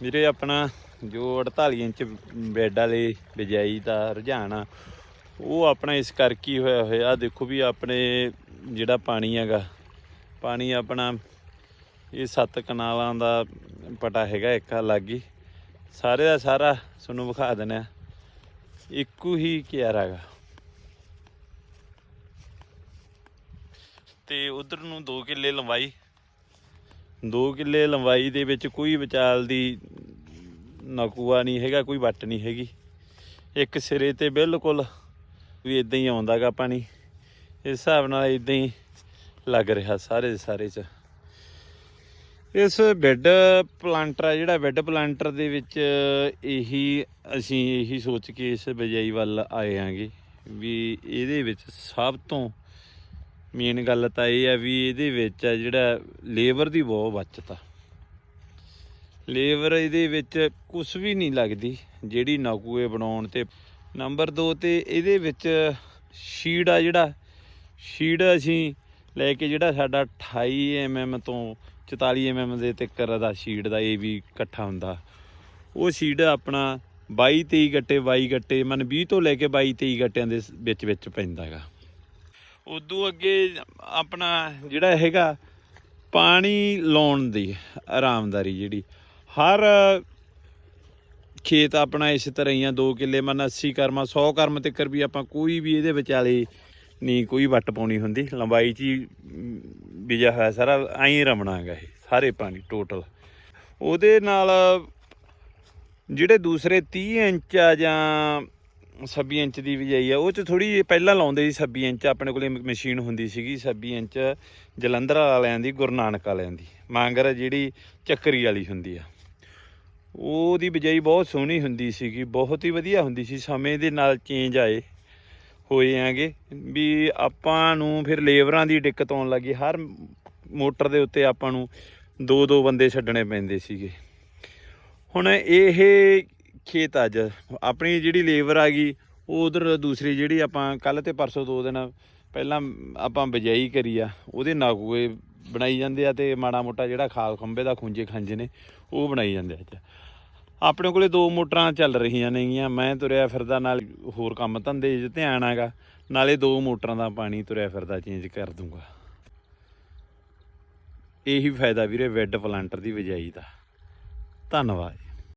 ਵੀਰੇ, ਆਪਣਾ ਜੋ 48 ਇੰਚ ਬੈੱਡ ਵਾਲੇ ਬਿਜਾਈ ਦਾ ਰੁਝਾਨ ਆ, ਉਹ ਆਪਣਾ ਇਸ ਕਰਕੇ ਹੋਇਆ ਹੋਇਆ। ਦੇਖੋ ਵੀ ਆਪਣੇ ਜਿਹੜਾ ਪਾਣੀ ਹੈਗਾ, ਪਾਣੀ ਆਪਣਾ ਇਹ ਸੱਤ ਕਨਾਲਾਂ ਦਾ ਪਟਾ ਹੈਗਾ ਇੱਕ ਅਲੱਗ ਹੀ ਸਾਰੇ ਦਾ ਸਾਰਾ ਤੁਹਾਨੂੰ ਵਿਖਾ ਦਿੰਦੇ ਆ। ਇੱਕੋ ਹੀ ਕਿਆਰਾ ਹੈਗਾ। ਤੇ ਉਧਰ ਨੂੰ 2 ਕਿੱਲੇ ਲੰਬਾਈ 2 ਕਿੱਲੇ ਲੰਬਾਈ ਦੇ ਵਿੱਚ ਕੋਈ ਵਿਚਾਲ ਦੀ ਨਕੂਆ ਨਹੀਂ ਹੈਗਾ, ਕੋਈ ਵੱਟ ਨਹੀਂ ਹੈਗੀ। ਇੱਕ ਸਿਰੇ ਤੇ ਬਿਲਕੁਲ ਵੀ ਇਦਾਂ ਹੀ ਆਉਂਦਾਗਾ ਪਾਣੀ। ਇਸ ਹਿਸਾਬ ਨਾਲ ਇਦਾਂ ਹੀ ਲੱਗ ਰਿਹਾ ਸਾਰੇ ਦੇ ਸਾਰੇ ਚ। ਇਸ ਬੈੱਡ ਪਲਾਂਟਰ ਆ, ਜਿਹੜਾ ਬੈੱਡ ਪਲਾਂਟਰ ਦੇ ਵਿੱਚ ਇਹੀ ਅਸੀਂ ਇਹੀ ਸੋਚ ਕੇ ਇਸ ਬਜਾਈ ਵੱਲ ਆਏ ਆਂਗੇ ਵੀ ਇਹਦੇ ਵਿੱਚ ਸਭ ਤੋਂ ਮੇਨ ਗੱਲ ਤਾਂ ਇਹ ਆ ਵੀ ਇਹਦੇ ਵਿੱਚ ਆ ਜਿਹੜਾ ਲੇਬਰ ਦੀ ਬਹੁਤ ਬਚਤ ਆ। ਲੇਬਰ ਇਹਦੇ ਵਿੱਚ ਕੁਝ ਵੀ ਨਹੀਂ ਲੱਗਦੀ, ਜਿਹੜੀ ਨਕੂਏ ਬਣਾਉਣ ਤੇ। ਨੰਬਰ 2 ਤੇ ਇਹਦੇ ਵਿੱਚ ਸ਼ੀਡ ਆ ਜਿਹੜਾ ਸ਼ੀਡ ਅਸੀਂ ਲੈ ਕੇ ਜਿਹੜਾ ਸਾਡਾ 28 mm ਤੋਂ 44 mm ਦੇ ਤੱਕ ਦਾ ਸ਼ੀਡ ਦਾ ਇਹ ਵੀ ਇਕੱਠਾ ਹੁੰਦਾ। ਉਹ ਸ਼ੀਡ ਆਪਣਾ 22 23 ਗੱਟੇ 22 ਗੱਟੇ ਮਨ 20 ਤੋਂ ਲੈ ਕੇ 22 23 ਗੱਟਿਆਂ ਦੇ ਵਿੱਚ ਵਿੱਚ ਪੈਂਦਾ ਹੈਗਾ। ਉਦੋਂ ਅੱਗੇ ਆਪਣਾ ਜਿਹੜਾ ਹੈਗਾ ਪਾਣੀ ਲਾਉਣ ਦੀ ਆਰਾਮਦਾਰੀ ਜਿਹੜੀ ਹਰ ਖੇਤ ਆਪਣਾ ਇਸ ਤਰ੍ਹਾਂ ਹੀ ਆ 2 ਕਿੱਲੇ ਮਨ 80 ਕਰਮਾ 100 ਕਰਮ ਤੱਕ ਵੀ ਆਪਾਂ ਕੋਈ ਵੀ ਇਹਦੇ ਵਿਚਾਲੇ ਨਹੀਂ ਕੋਈ ਵੱਟ ਪਾਉਣੀ ਹੁੰਦੀ ਲੰਬਾਈ ਚ ਹੀ ਮ, ਹੋਇਆ ਸਾਰਾ ਐਂ ਰਮਣਾ ਹੈਗਾ ਇਹ ਸਾਰੇ ਪਾਣੀ ਟੋਟਲ ਉਹਦੇ ਨਾਲ ਜਿਹੜੇ ਦੂਸਰੇ 30 ਇੰਚ ਆ ਜਾਂ 26 ਇੰਚ ਦੀ ਬਿਜਾਈ ਆ। ਉਹ ਚ ਥੋੜੀ ਪਹਿਲਾਂ ਲਾਉਂਦੇ ਸੀ 26 ਇੰਚ। ਆਪਣੇ ਕੋਲੇ ਮਸ਼ੀਨ ਹੁੰਦੀ ਸੀਗੀ 26 ਇੰਚ। ਜਲੰਧਰ ਵਾਲਿਆਂ ਦੀ, ਗੁਰੂ ਨਾਨਕ ਵਾਲਿਆਂ ਦੀ। ਮਾਂਗਰ ਜਿਹੜੀ ਚੱਕਰੀ ਵਾਲੀ ਹੁੰਦੀ ਆ। ਉਹਦੀ ਬਿਜਾਈ ਬਹੁਤ ਸੋਹਣੀ ਹੁੰਦੀ ਸੀਗੀ। ਬਹੁਤ ਹੀ ਵਧੀਆ ਹੁੰਦੀ ਸੀ। ਸਮੇਂ ਦੇ ਨਾਲ ਚੇਂਜ ਆਏ। ਹੋਏ ਆਂਗੇ ਵੀ ਆਪਾਂ ਨੂੰ ਫਿਰ ਲੇਬਰਾਂ ਦੀ ਦਿੱਕਤ ਆਉਣ ਲੱਗੀ। ਹਰ ਮੋਟਰ ਦੇ ਉੱਤੇ ਆਪਾਂ ਨੂੰ ਦੋ ਦੋ ਬੰਦੇ ਛੱਡਣੇ ਪੈਂਦੇ ਸੀਗੇ। ਹੁਣ ਇਹ ਖੇਤ ਅੱਜ। ਆਪਣੀ ਜਿਹੜੀ ਲੇਬਰ ਆ ਗਈ, ਉਹ ਉਧਰ ਦੂਸਰੀ ਜਿਹੜੀ ਆਪਾਂ ਕੱਲ ਤੇ ਪਰਸੋਂ ਦੋ ਦਿਨ ਪਹਿਲਾਂ ਆਪਾਂ ਬਿਜਾਈ ਕਰੀ ਆ, ਉਹਦੇ ਨਾਗੂਏ ਬਣਾਈ ਜਾਂਦੇ ਆ ਤੇ ਮਾੜਾ ਮੋਟਾ ਜਿਹੜਾ ਖਾਲ ਖੰਬੇ ਦਾ ਖੁੰਝੇ ਖੰਜ ਨੇ, ਉਹ ਬਣਾਈ ਜਾਂਦੇ ਆ ਅੱਜ। ਆਪਣੇ ਕੋਲੇ ਦੋ ਮੋਟਰਾਂ ਚੱਲ ਰਹੀਆਂ ਨੇਗੀਆਂ, ਮੈਂ ਤੁਰਿਆ ਫਿਰਦਾ ਨਾਲ ਹੋਰ ਕੰਮ ਧੰਦੇ 'ਚ ਧਿਆਨ ਆਗਾ ਨਾਲੇ ਦੋ ਮੋਟਰਾਂ ਦਾ ਪਾਣੀ ਤੁਰਿਆ ਫਿਰਦਾ ਚੇਂਜ ਕਰ ਦੂੰਗਾ। ਇਹੀ ਫਾਇਦਾ ਵੀਰੇ ਵੈੱਡ ਪਲਾਂਟਰ ਦੀ ਬਿਜਾਈ ਦਾ। ਧੰਨਵਾਦ।